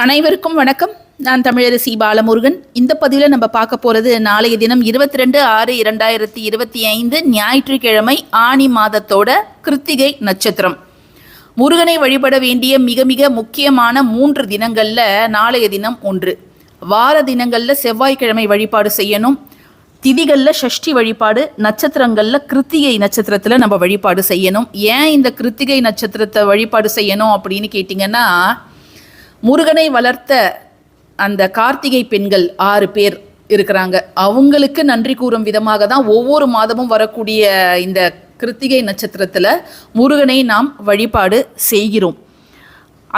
அனைவருக்கும் வணக்கம். நான் தமிழரசி பாலமுருகன். இந்த பதிவில் நம்ம பார்க்க போகிறது நாளைய தினம் இருபத்தி ரெண்டு ஆறு இரண்டாயிரத்தி இருபத்தி ஐந்து ஞாயிற்றுக்கிழமை ஆனி மாதத்தோட கிருத்திகை நட்சத்திரம். முருகனை வழிபட வேண்டிய மிக மிக முக்கியமான மூன்று தினங்களில் நாளைய தினம் ஒன்று. வார தினங்களில் செவ்வாய்க்கிழமை வழிபாடு செய்யணும். திதிகளில் ஷஷ்டி வழிபாடு நட்சத்திரங்களில் கிருத்திகை நட்சத்திரத்தில் நம்ம வழிபாடு செய்யணும். ஏன் இந்த கிருத்திகை நட்சத்திரத்தை வழிபாடு செய்யணும் அப்படின்னு கேட்டிங்கன்னா முருகனை வளர்த்த அந்த கார்த்திகை பெண்கள் ஆறு பேர் இருக்கிறாங்க. அவங்களுக்கு நன்றி கூறும் விதமாக தான் ஒவ்வொரு மாதமும் வரக்கூடிய இந்த கிருத்திகை நட்சத்திரத்தில் முருகனை நாம் வழிபாடு செய்கிறோம்.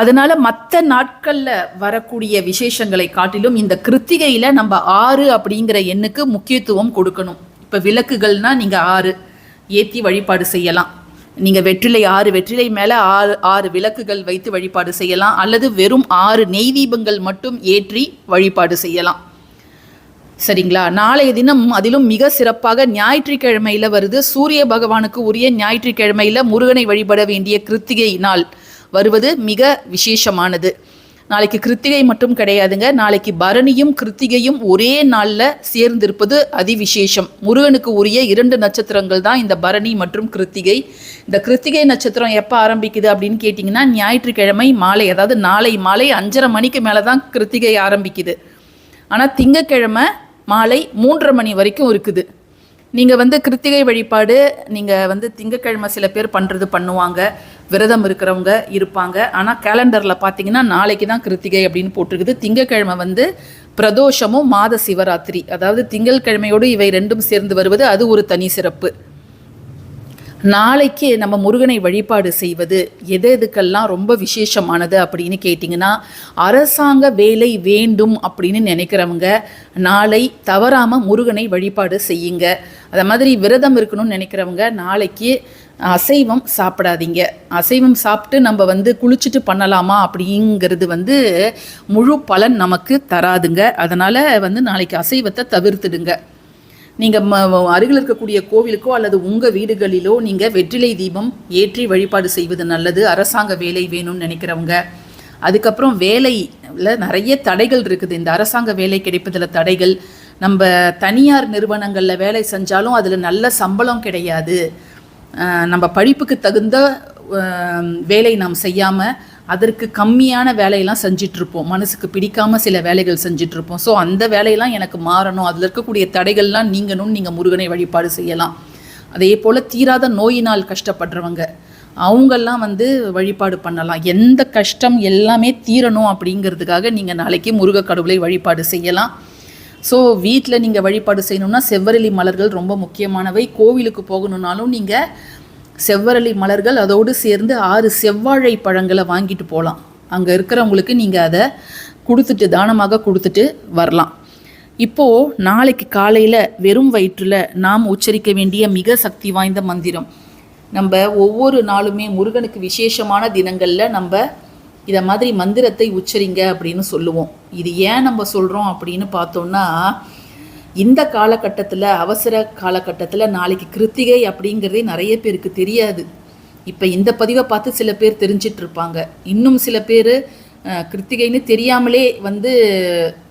அதனால் மற்ற நாட்களில் வரக்கூடிய விசேஷங்களை காட்டிலும் இந்த கிருத்திகையில் நம்ம ஆறு அப்படிங்கிற எண்ணுக்கு முக்கியத்துவம் கொடுக்கணும். இப்போ விளக்குகள்னால் நீங்கள் ஆறு ஏற்றி வழிபாடு செய்யலாம். நீங்கள் வெற்றிலை ஆறு வெற்றிலை மேலே ஆறு ஆறு விளக்குகள் வைத்து வழிபாடு செய்யலாம். அல்லது வெறும் ஆறு நெய் தீபங்கள் மட்டும் ஏற்றி வழிபாடு செய்யலாம். சரிங்களா? நாளைய தினம் அதிலும் மிக சிறப்பாக ஞாயிற்றுக்கிழமையில் வருது. சூரிய பகவானுக்கு உரிய ஞாயிற்றுக்கிழமையில் முருகனை வழிபட வேண்டிய கிருத்திகை நாள் வருவது மிக விசேஷமானது. நாளைக்கு கிருத்திகை மட்டும் கிடையாதுங்க. நாளைக்கு பரணியும் கிருத்திகையும் ஒரே நாளில் சேர்ந்திருப்பது அதிவிசேஷம். முருகனுக்கு உரிய இரண்டு நட்சத்திரங்கள் தான் இந்த பரணி மற்றும் கிருத்திகை. இந்த கிருத்திகை நட்சத்திரம் எப்போ ஆரம்பிக்குது அப்படின்னு கேட்டிங்கன்னா ஞாயிற்றுக்கிழமை மாலை அதாவது நாளை மாலை அஞ்சரை மணிக்கு மேலே தான் கிருத்திகை ஆரம்பிக்குது. ஆனால் திங்கக்கிழமை மாலை மூன்றரை மணி வரைக்கும் இருக்குது. நீங்கள் வந்து கிருத்திகை வழிபாடு நீங்கள் வந்து திங்கக்கிழமை சில பேர் பண்ணுறது பண்ணுவாங்க. விரதம் இருக்கிறவங்க இருப்பாங்க. ஆனால் கேலண்டரில் பார்த்தீங்கன்னா நாளைக்கு தான் கிருத்திகை அப்படின்னு போட்டிருக்குது. திங்கக்கிழமை வந்து பிரதோஷமும் மாத சிவராத்திரி. அதாவது திங்கட்கிழமையோடு இவை ரெண்டும் சேர்ந்து வருவது அது ஒரு தனி சிறப்பு. நாளைக்கு நம்ம முருகனை வழிபாடு செய்வது எது எதுக்கெல்லாம் ரொம்ப விசேஷமானது அப்படின்னு கேட்டிங்கன்னா அரசாங்க வேலை வேண்டும் அப்படின்னு நினைக்கிறவங்க நாளை தவறாமல் முருகனை வழிபாடு செய்யுங்க. அதை மாதிரி விரதம் இருக்கணும்னு நினைக்கிறவங்க நாளைக்கு அசைவம் சாப்பிடாதீங்க. அசைவம் சாப்பிட்டு நம்ம வந்து குளிச்சுட்டு பண்ணலாமா அப்படிங்கிறது வந்து முழு பலன் நமக்கு தராதுங்க. அதனால் வந்து நாளைக்கு அசைவத்தை தவிர்த்துடுங்க. நீங்கள் ம அருகில் இருக்கக்கூடிய கோவிலுக்கோ அல்லது உங்கள் வீடுகளிலோ நீங்கள் வெற்றிலை தீபம் ஏற்றி வழிபாடு செய்வது நல்லது. அரசாங்க வேலை வேணும்னு நினைக்கிறவங்க. அதுக்கப்புறம் வேலையில் நிறைய தடைகள் இருக்குது. இந்த அரசாங்க வேலை கிடைப்பதில் தடைகள். நம்ம தனியார் நிறுவனங்களில் வேலை செஞ்சாலும் அதில் நல்ல சம்பளம் கிடையாது. நம்ம படிப்புக்கு தகுந்த வேலை நாம் செய்யாமல் அதற்கு கம்மியான வேலையெல்லாம் செஞ்சிட்ருப்போம் மனசுக்கு பிடிக்காமல் சில வேலைகள் செஞ்சிட்ருப்போம் ஸோ அந்த வேலையெல்லாம் எனக்கு மாறணும். அதில் இருக்கக்கூடிய தடைகள்லாம் நீங்கணும்னு நீங்கள் முருகனை வழிபாடு செய்யலாம். அதே போல் தீராத நோயினால் கஷ்டப்படுறவங்க அவங்கெல்லாம் வந்து வழிபாடு பண்ணலாம். எந்த கஷ்டம் எல்லாமே தீரணும் அப்படிங்கிறதுக்காக நீங்கள் நாளைக்கு முருக கடவுளை வழிபாடு செய்யலாம். ஸோ வீட்டில் நீங்கள் வழிபாடு செய்யணும்னா செவ்வரளி மலர்கள் ரொம்ப முக்கியமானவை. கோவிலுக்கு போகணுன்னாலும் நீங்கள் செவ்வரளி மலர்கள் அதோடு சேர்ந்து ஆறு செவ்வாழை பழங்களை வாங்கிட்டு போகலாம் அங்கே இருக்கிறவங்களுக்கு நீங்கள் அதை கொடுத்துட்டு தானமாக கொடுத்துட்டு வரலாம். இப்போது நாளைக்கு காலையில் வெறும் வயிற்றில் நாம் உச்சரிக்க வேண்டிய மிக சக்தி வாய்ந்த மந்திரம். நம்ம ஒவ்வொரு நாளுமே முருகனுக்கு விசேஷமான தினங்களில் நம்ம இதை மாதிரி மந்திரத்தை உச்சரிங்க அப்படின்னு சொல்லுவோம். இது ஏன் நம்ம சொல்கிறோம் அப்படின்னு பார்த்தோம்னா இந்த காலகட்டத்தில் அவசர காலகட்டத்தில் நாளைக்கு கிருத்திகை அப்படிங்கிறதே நிறைய பேருக்கு தெரியாது. இப்போ இந்த பதிவை பார்த்து சில பேர் தெரிஞ்சிட்ருப்பாங்க. இன்னும் சில பேர் கிருத்திகைன்னு தெரியாமலே வந்து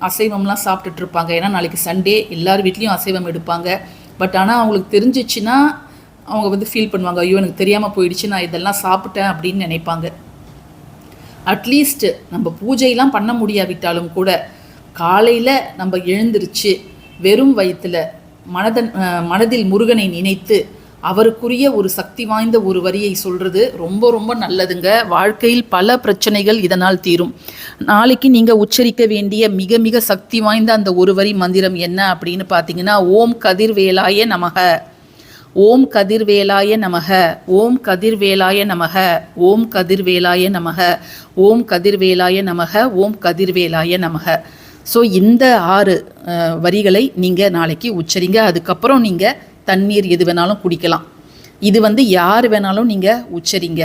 அசைவம்லாம் சாப்பிட்டுட்ருப்பாங்க. ஏன்னா நாளைக்கு சண்டே எல்லார் வீட்லேயும் அசைவம் எடுப்பாங்க. பட் ஆனால் அவங்களுக்கு தெரிஞ்சிச்சுன்னா அவங்க வந்து ஃபீல் பண்ணுவாங்க. ஐயோ எனக்கு தெரியாமல் போயிடுச்சு நான் இதெல்லாம் சாப்பிட்டேன் அப்படின்னு நினைப்பாங்க. அட்லீஸ்ட் நம்ம பூஜையெல்லாம் பண்ண முடியாவிட்டாலும் கூட காலையில் நம்ம எழுந்திருச்சு வெறும் வயிற்றில் மனதன் மனதில் முருகனை நினைத்து அவருக்குரிய ஒரு சக்தி வாய்ந்த ஒரு வரியை சொல்கிறது ரொம்ப ரொம்ப நல்லதுங்க. வாழ்க்கையில் பல பிரச்சனைகள் இதனால் தீரும். நாளைக்கு நீங்கள் உச்சரிக்க வேண்டிய மிக மிக சக்தி வாய்ந்த அந்த ஒரு வரி மந்திரம் என்ன அப்படின்னு பார்த்தீங்கன்னா ஓம் கதிர்வேலாய நமக. ஓம் கதிர்வேலாய நமக. ஓம் கதிர்வேலாய நமக. ஓம் கதிர்வேலாய நமக. ஓம் கதிர்வேலாய நமக. ஓம் கதிர்வேலாய நமக. ஸோ இந்த ஆறு வரிகளை நீங்கள் நாளைக்கு உச்சரிங்க. அதுக்கப்புறம் நீங்கள் தண்ணீர் எது வேணாலும் குடிக்கலாம். இது வந்து யார் வேணாலும் நீங்கள் உச்சரிங்க.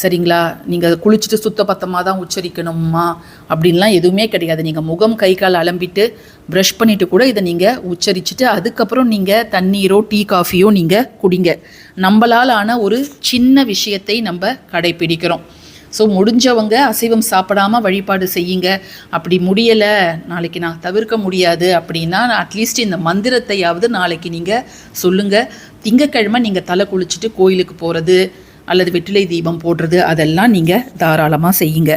சரிங்களா? நீங்கள் குளிச்சுட்டு சுத்த பத்தமாக தான் உச்சரிக்கணுமா? அப்படின்லாம் எதுவுமே கிடையாது. நீங்கள் முகம் கை கால் அலம்பிட்டு ப்ரஷ் பண்ணிவிட்டு கூட இதை நீங்கள் உச்சரிச்சுட்டு அதுக்கப்புறம் நீங்கள் தண்ணீரோ டீ காஃபியோ நீங்கள் குடிங்க. நம்மளால் ஆன ஒரு சின்ன விஷயத்தை நம்ம கடைப்பிடிக்கிறோம் ஸோ முடிஞ்சவங்க அசைவம் சாப்பிடாம வழிபாடு செய்யுங்க. அப்படி முடியலை நாளைக்கு நான் தவிர்க்க முடியாது அப்படின்னா அட்லீஸ்ட் இந்த மந்திரத்தையாவது நாளைக்கு நீங்கள் சொல்லுங்கள் திங்கக்கிழமை நீங்கள் தலை குளிச்சுட்டு கோயிலுக்கு போகிறது அல்லது வெற்றிலை தீபம் போடுறது அதெல்லாம் நீங்கள் தாராளமாக செய்யுங்க.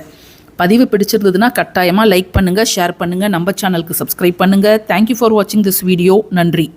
பதிவு பிடிச்சிருந்ததுன்னா கட்டாயமாக லைக் பண்ணுங்கள் ஷேர் பண்ணுங்கள் நம்ம சேனலுக்கு சப்ஸ்கிரைப் பண்ணுங்கள் தேங்க்யூ ஃபார் வாட்சிங் திஸ் வீடியோ நன்றி.